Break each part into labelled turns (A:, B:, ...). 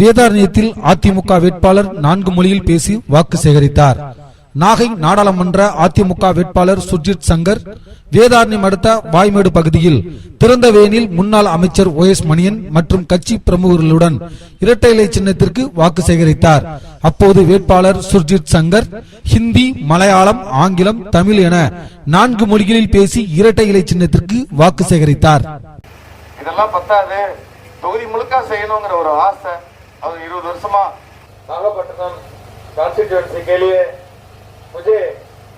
A: வேதாரண்யத்தில் அதிமுக வேட்பாளர் நான்கு மொழியில் பேசி வாக்கு சேகரித்தார். நாகை நாடாளுமன்ற அதிமுக வேட்பாளர் சுர்ஜித் சங்கர் வேதாரண்யம் அடுத்த வாய்மேடு பகுதியில் திறந்தவேனில் முன்னாள் அமைச்சர் ஓ எஸ் மணியன் மற்றும் கட்சி பிரமுகர்களுடன் இரட்டை இலை சின்னத்திற்கு வாக்கு சேகரித்தார். அப்போது வேட்பாளர் சுர்ஜித் சங்கர் ஹிந்தி மலையாளம் ஆங்கிலம் தமிழ் என நான்கு மொழிகளில் பேசி இரட்டை இலை சின்னத்திற்கு வாக்கு சேகரித்தார்.
B: இதெல்லாம் பத்தாது. தொகுதி முழுக்க செய்யணுங்கிற ஒரு ஆசை. அது இருபது வருஷமா நாகப்பட்டினம் கான்ஸ்டிடியூன்சி கேளியே मुझे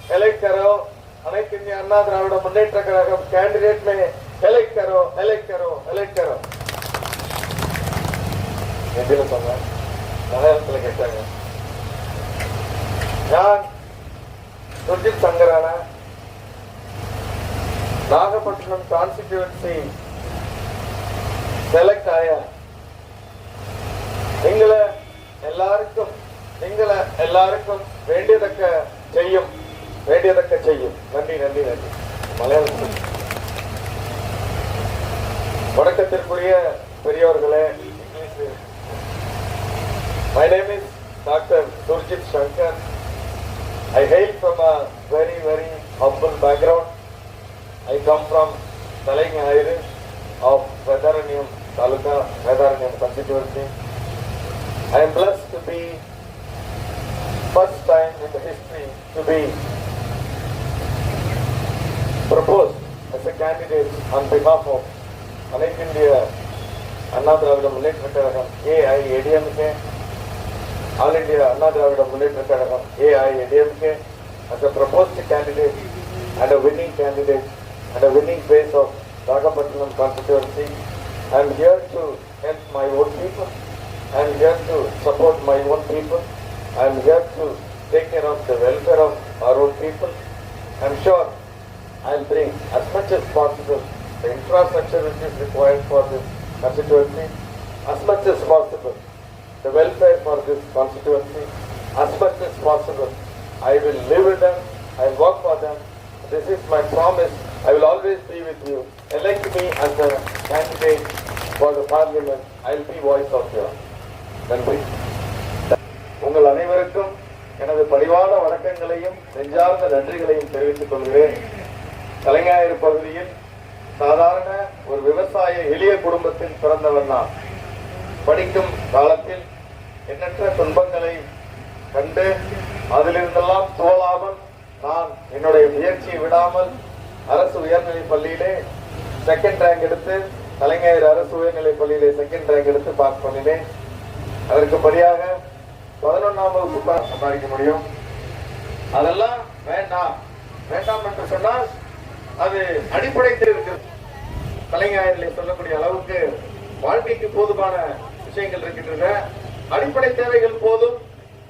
B: सेलेक्ट करो अनेक इंडिया अन्ना द्राविड मुन्नेत्र कழகம் कैंडिडेट में सेलेक्ट करो सेलेक्ट करो सेलेक्ट करो எதில சொன்னா நகரத்துல கேட்டாங்க நான் சுர்ஜித் சங்கரான நாகப்பட்டினம் கான்ஸ்டிடியூன்சி सेलेक्ट आया எங்களை எல்லாருக்கும் எங்களை எல்லாருக்கும் வேண்டியதக்க செய்யும் வேண்டியதக்க செய்யும் நன்றி நன்றி நன்றி மலையாளம் வணக்கத்திற்குரிய பெரியவர்களே My name is Dr. Surjit Shankar. I hail from a very, very humble background. I come from Talang Irish of Vedaranyam Taluka, Vedaranyam constituency. I am blessed to be first time in the history to be proposed as a candidate on behalf of Anik India Anna Dravida Munneta Kazhagam AIADMK All India Anna Dravida Munneta Kazhagam AIADMK as a proposed candidate and a winning candidate and a winning face of Ragapatnam constituency. I am here to help my own people. I am here to support my own people. I am here to take care of the welfare of our own people. I am sure I will bring as much as possible the infrastructure which is required for this constituency, as much as possible the welfare for this constituency, as much as possible. I will live with them, I will work for them. This is my promise. I will always be with you. Elect me as a candidate for the parliament. I will be voice of your நன்றி. உங்கள் அனைவருக்கும் எனது பணிவான வணக்கங்களையும் நெஞ்சார்ந்த நன்றிகளையும் தெரிவித்துக் கொள்கிறேன். கலைஞாயிறு பகுதியில் சாதாரண ஒரு விவசாய எளிய குடும்பத்தில் பிறந்தவன் நான். படிக்கும் காலத்தில் எண்ணற்ற துன்பங்களை கண்டு அதிலிருந்தெல்லாம் தோலாமல் நான் என்னுடைய முயற்சியை விடாமல் அரசு உயர்நிலைப் பள்ளியிலே செகண்ட் ரேங்க் எடுத்து கலைஞர் அரசு உயர்நிலைப் பள்ளியிலே செகண்ட் ரேங்க் எடுத்து பாஸ் பண்ணினேன். அதற்கு படியாக பதினொன்றாம் வகுப்பு சம்பாதிக்க முடியும். அதெல்லாம் வேண்டாம். வேண்டாம் என்று சொன்னால் அது அடிப்படைத்து இருக்கிறது கலைஞரில் சொல்லக்கூடிய அளவுக்கு வாழ்க்கைக்கு போதுமான விஷயங்கள் இருக்கின்றன. அடிப்படை தேவைகள் போதும்.